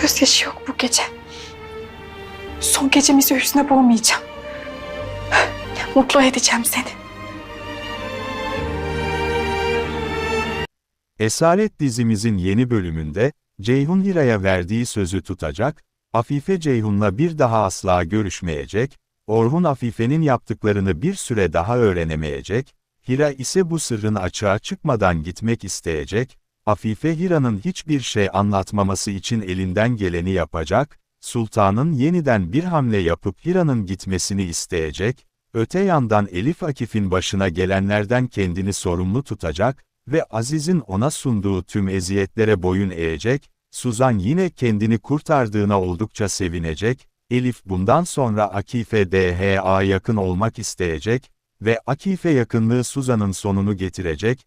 Gözyaşı yok bu gece. Son gecemizi hüsne boğmayacağım. Mutlu edeceğim seni. Esaret dizimizin yeni bölümünde, Ceyhun Hira'ya verdiği sözü tutacak, Afife Ceyhun'la bir daha asla görüşmeyecek, Orhun Afife'nin yaptıklarını bir süre daha öğrenemeyecek, Hira ise bu sırrın açığa çıkmadan gitmek isteyecek, Afife Hira'nın hiçbir şey anlatmaması için elinden geleni yapacak, Sultan'ın yeniden bir hamle yapıp Hira'nın gitmesini isteyecek, öte yandan Elif Akif'in başına gelenlerden kendini sorumlu tutacak, ve Aziz'in ona sunduğu tüm eziyetlere boyun eğecek, Suzan yine kendini kurtardığına oldukça sevinecek, Elif bundan sonra Akife DHA yakın olmak isteyecek ve Akife yakınlığı Suzan'ın sonunu getirecek,